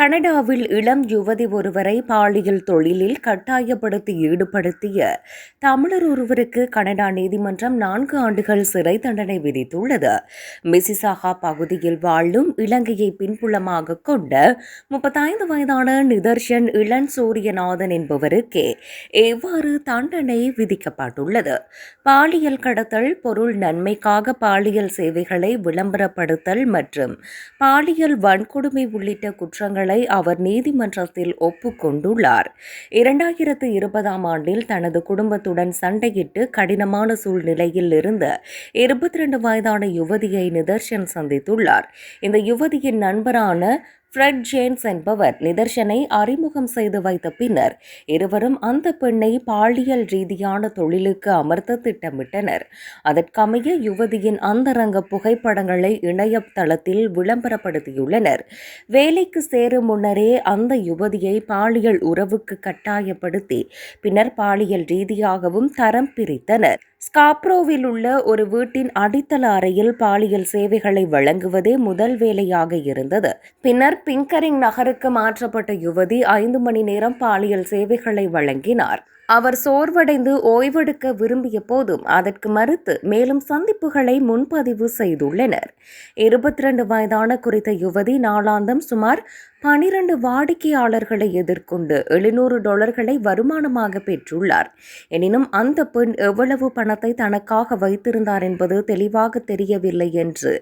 கனடாவில் இளம் யுவதி ஒருவரை பாலியல் தொழிலில் கட்டாயப்படுத்தி ஈடுபடுத்திய தமிழர் ஒருவருக்கு கனடா நீதிமன்றம் நான்கு ஆண்டுகள் சிறை தண்டனை விதித்துள்ளது. மிசிசாகா பகுதியில் வாழும் இலங்கையை பின்புலமாக கொண்ட முப்பத்தைந்து வயதான நிதர்ஷன் இளன் சூரியநாதன் என்பவருக்கே எவ்வாறு தண்டனை விதிக்கப்பட்டுள்ளது? பாலியல் கடத்தல் பொருள் நன்மைக்காக பாலியல் சேவைகளை விளம்பரப்படுத்தல் மற்றும் பாலியல் வன்கொடுமை உள்ளிட்ட குற்றங்கள் அவர் நீதிமன்றத்தில் ஒப்புக்கொண்டுள்ளார். இரண்டாயிரத்து இருபதாம் ஆண்டில் தனது குடும்பத்துடன் சண்டையிட்டு கடினமான சூழ்நிலையில் இருந்த இருபத்தி ரெண்டு வயதான யுவதியை நிதர்ஷன் சந்தித்துள்ளார். இந்த யுவதியின் நண்பரான ஃப்ரெட் ஜேம்ஸ் என்பவர் நிதர்ஷனை அறிமுகம் செய்து வைத்த பின்னர் இருவரும் அந்த பெண்ணை பாலியல் ரீதியான தொழிலுக்கு அமர்த்த திட்டமிட்டனர். அதற்கமைய யுவதியின் அந்தரங்க புகைப்படங்களை இணையதளத்தில் விளம்பரப்படுத்தியுள்ளனர். வேலைக்கு சேரும் முன்னரே அந்த யுவதியை பாலியல் உறவுக்கு கட்டாயப்படுத்தி பின்னர் பாலியல் ரீதியாகவும் தரம் பிரித்தனர். ஸ்காப்ரோவில் உள்ள ஒரு வீட்டின் அடித்தள அறையில் பாலியல் சேவைகளை வழங்குவதே முதல் வேலையாக இருந்தது. பின்னர் பிங்கரிங் நகருக்கு மாற்றப்பட்ட யுவதி ஐந்து மணி நேரம் பாலியல் சேவைகளை வழங்கினார். அவர் சோர்வடைந்து ஓய்வெடுக்க விரும்பிய போதும் அதற்கு மறுத்து மேலும் சந்திப்புகளை முன்பதிவு செய்துள்ளனர். இருபத்தி ரெண்டு வயதான குறித்த யுவதி நாளாந்தம் சுமார் பனிரண்டு வாடிக்கையாளர்களை எதிர்கொண்டு எழுநூறு டாலர்களை வருமானமாக பெற்றுள்ளார். எனினும் அந்த பெண் எவ்வளவு பணத்தை தனக்காக வைத்திருந்தார் என்பது தெளிவாக தெரியவில்லை என்று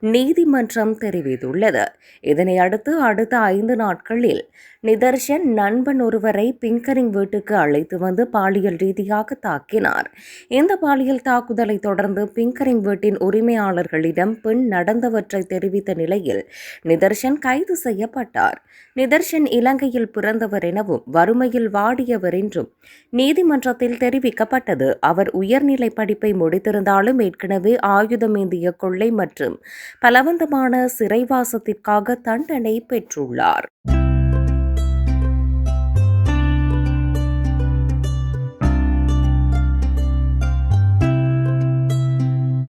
நீதிமன்றம் தெரிவித்துள்ளது. இதனை அடுத்து அடுத்த ஐந்து நாட்களில் நிதர்ஷன் நண்பன் ஒருவரை பிங்கரிங் வீட்டுக்கு அழைத்து வந்து பாலியல் ரீதியாக தாக்கினார். இந்த பாலியல் தாக்குதலை தொடர்ந்து பிங்கரிங் வீட்டின் உரிமையாளர்களிடம் பெண் நடந்தவற்றை தெரிவித்த நிலையில் நிதர்ஷன் கைது செய்யப்பட்டார். நிதர்ஷன் இலங்கையில் பிறந்தவர் எனவும் வறுமையில் வாடியவர் என்றும் நீதிமன்றத்தில் தெரிவிக்கப்பட்டது. அவர் உயர்நிலை படிப்பை முடித்திருந்தாலும் ஏற்கனவே ஆயுதமேந்திய கொள்ளை மற்றும் பலவந்தமான சிறைவாசத்திற்காக தண்டனை பெற்றுள்ளார்.